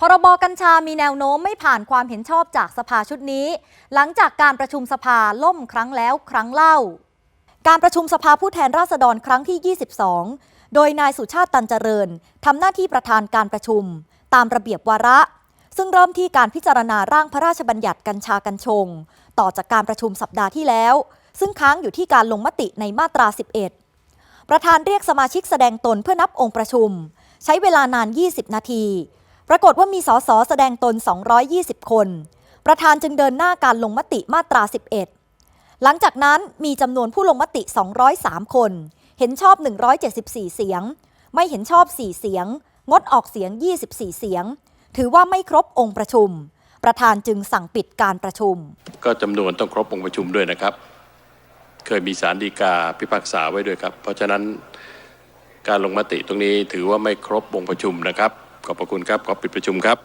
พรบกัญชามีแนวโน้มไม่ผ่านความเห็นชอบจากสภาชุดนี้ หลังจากการประชุมสภาล่มครั้งแล้วครั้งเล่า การประชุมสภาผู้แทนราษฎรครั้งที่ 22 โดยนายสุชาติตันเจริญทำหน้าที่ประธานการประชุม ตามระเบียบวาระ ซึ่งเริ่มที่การพิจารณาร่างพระราชบัญญัติกัญชากัญชง ต่อจากการประชุมสัปดาห์ที่แล้ว ซึ่งค้างอยู่ที่การลงมติในมาตรา 11 ประธานเรียกสมาชิกแสดงตนเพื่อนับองค์ประชุม ใช้เวลานาน 20 นาที ปรากฏว่ามีสสแสดงตน 220 คน ประธานจึงเดินหน้าการลงมติมาตรา 11 หลังจากนั้นมีจำนวนผู้ลงมติ 203 คน เห็นชอบ 174 เสียง ไม่เห็นชอบ 4 เสียง งดออกเสียง 24 เสียง ถือว่าไม่ครบองค์ประชุม ประธานจึงสั่งปิดการประชุม ก็จำนวนต้องครบองค์ประชุมด้วยนะครับ เคยมีสารดีกาพิพากษาไว้ด้วยครับ เพราะฉะนั้นการลงมติตรงนี้ถือว่าไม่ครบองค์ประชุมนะครับ ขอบพระคุณครับขอปิดประชุมครับ